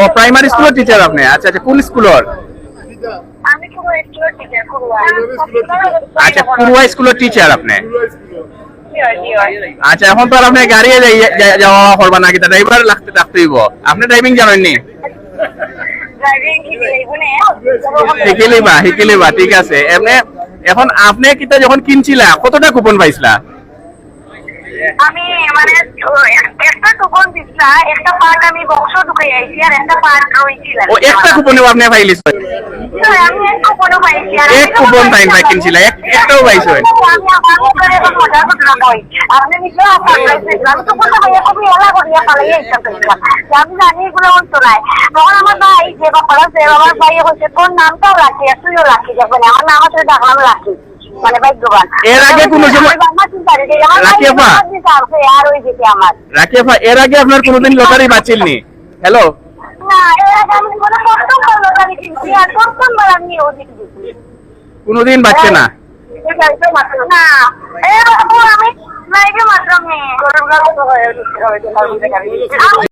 ও primary স্কুলের teacher আপনি? আচ্ছা আচ্ছা কোন স্কুলের আমি পুরো স্কুলের টিচার করুয়া আচ্ছা পূর্বা স্কুলের টিচার আপনি? আচ্ছা এখন তো আর আপনি গাড়ি যাওয়া করবা নাকি? ড্রাইভার লাগতে থাকতেইব। আপনি ড্রাইভিং কি বলে শিকিলিবা শিকিলিবা ঠিক আছে। এমনি এখন আপনি কিতা যখন কিনছিলা কতটা কুপন পাইছিলা? আমি মানে একটা কুপন দিছিলা একটা পার্ট আমি বক্স ঢুকাই আইছি আর একটা পার্ট রইছিল ও একটা কুপনেও আপনি পাইলিস আমি এক কুপনও পাইছি আর এক কুপন পাই কিনছিলা এক একটাও পাইছো? আমি আমার উপরে এখন মজা ঘটনা কই আপনি নিজে আপনার আমি তো কোথাও ভাইয়া খুবই এলা করিয়া পালাই যে আমি জানি এগুলো অন্ত নাই তখন আমার ভাই যে বাপারা যে আমার ভাই হচ্ছে তোর নামটাও রাখি তুইও রাখি যাবেন আমার নাম আছে ডাকলাম রাখি। মানে ভাগ্যবান এর আগে কোনো সময়- রাখি আর ওই যেতে আমার রাকিফা এর আগে আপনার কোনোদিন লটারি বাঁচিলনি হ্যালো? না এর আগে আমি কোনো প্রথমবার লটারি কিনছি আর প্রথমবার আমি ওদিকে কোনোদিন বাঁচছে না? না। এ বাবু আমি লাইভে মাত্র আমি